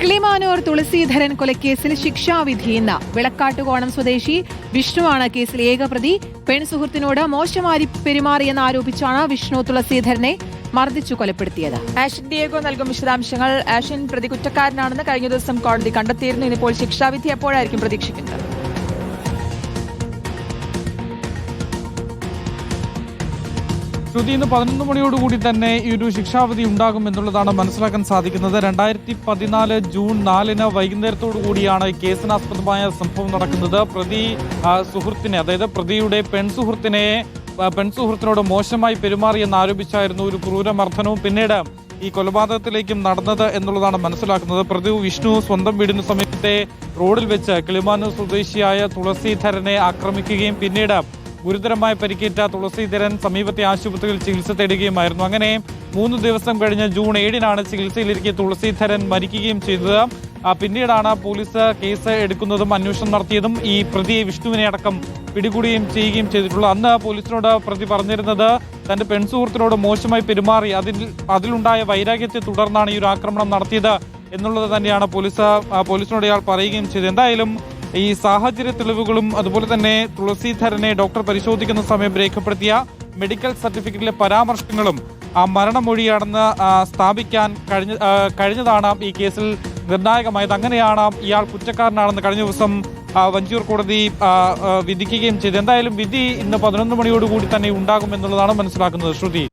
കിളിമാനൂർ തുളസീധരൻ കൊലക്കേസിൽ ശിക്ഷാവിധി ഇന്ന്. വിളക്കാട്ടുകോണം സ്വദേശി വിഷ്ണുവാണ് കേസിൽ ഏകപ്രതി. പെൺസുഹൃത്തിനോട് മോശമായി പെരുമാറിയെന്ന് ആരോപിച്ചാണ് വിഷ്ണു തുളസീധരനെ മർദ്ദിച്ചു കൊലപ്പെടുത്തിയത്. ആഷൻ ഡിയേഗോ നൽകും വിശദാംശങ്ങൾ. ആഷൻ പ്രതി കുറ്റക്കാരനാണെന്ന് കഴിഞ്ഞ ദിവസം കോടതി കണ്ടെത്തിയിരുന്നു. ഇനിപ്പോൾ ശിക്ഷാവിധി എപ്പോഴായിരിക്കും പ്രതീക്ഷിക്കുന്നത്? ശ്രുതി ഇന്ന് പതിനൊന്ന് മണിയോടുകൂടി തന്നെ ഈ ഒരു ശിക്ഷാവധി ഉണ്ടാകും എന്നുള്ളതാണ് മനസ്സിലാക്കാൻ സാധിക്കുന്നത്. രണ്ടായിരത്തി പതിനാല് ജൂൺ നാലിന് വൈകുന്നേരത്തോടു കൂടിയാണ് കേസിനാസ്പദമായ സംഭവം നടക്കുന്നത്. പ്രതി സുഹൃത്തിനെ അതായത് പ്രതിയുടെ പെൺസുഹൃത്തിനെ പെൺ പെൺസുഹൃത്തിനോട് മോശമായി പെരുമാറിയെന്ന് ആരോപിച്ചായിരുന്നു ഒരു ക്രൂരമർദ്ദനവും പിന്നീട് ഈ കൊലപാതകത്തിലേക്കും നടന്നത് എന്നുള്ളതാണ് മനസ്സിലാക്കുന്നത്. പ്രതി വിഷ്ണു സ്വന്തം വീടിന് സമീപത്തെ റോഡിൽ വെച്ച് കിളിമാനൂർ സ്വദേശിയായ തുളസീധരനെ ആക്രമിക്കുകയും പിന്നീട് ഗുരുതരമായി പരിക്കേറ്റ തുളസീധരൻ സമീപത്തെ ആശുപത്രിയിൽ ചികിത്സ തേടുകയുമായിരുന്നു. അങ്ങനെ മൂന്ന് ദിവസം കഴിഞ്ഞ ജൂൺ ഏഴിനാണ് ചികിത്സയിലിരിക്കെ തുളസീധരൻ മരിക്കുകയും ചെയ്തത്. പിന്നീടാണ് പോലീസ് കേസ് എടുക്കുന്നതും അന്വേഷണം നടത്തിയതും ഈ പ്രതിയെ വിഷ്ണുവിനെ അടക്കം പിടികൂടുകയും ചെയ്യുകയും ചെയ്തിട്ടുള്ളത്. അന്ന് പോലീസിനോട് പ്രതി പറഞ്ഞിരുന്നത് തന്റെ പെൺസുഹൃത്തിനോട് മോശമായി പെരുമാറി അതിൽ അതിലുണ്ടായ വൈരാഗ്യത്തെ തുടർന്നാണ് ഈ ഒരു ആക്രമണം നടത്തിയത് എന്നുള്ളത് തന്നെയാണ് പോലീസ് പോലീസിനോട് ഇയാൾ പറയുകയും ചെയ്തത്. എന്തായാലും ഈ സാഹചര്യ തെളിവുകളും അതുപോലെ തന്നെ തുളസീധരനെ ഡോക്ടർ പരിശോധിക്കുന്ന സമയം രേഖപ്പെടുത്തിയ മെഡിക്കൽ സർട്ടിഫിക്കറ്റിലെ പരാമർശങ്ങളും ആ മരണമൊഴിയാണെന്ന് സ്ഥാപിക്കാൻ കഴിഞ്ഞ കഴിഞ്ഞതാണ് ഈ കേസിൽ നിർണായകമായത്. അങ്ങനെയാണ് ഇയാൾ കുറ്റക്കാരനാണെന്ന് കഴിഞ്ഞ ദിവസം വഞ്ചൂർ കോടതി വിധിക്കുകയും ചെയ്തു എന്തായാലും വിധി ഇന്ന് പതിനൊന്ന് മണിയോടുകൂടി തന്നെ ഉണ്ടാകും എന്നുള്ളതാണ് മനസ്സിലാക്കുന്നത്. ശ്രുതി.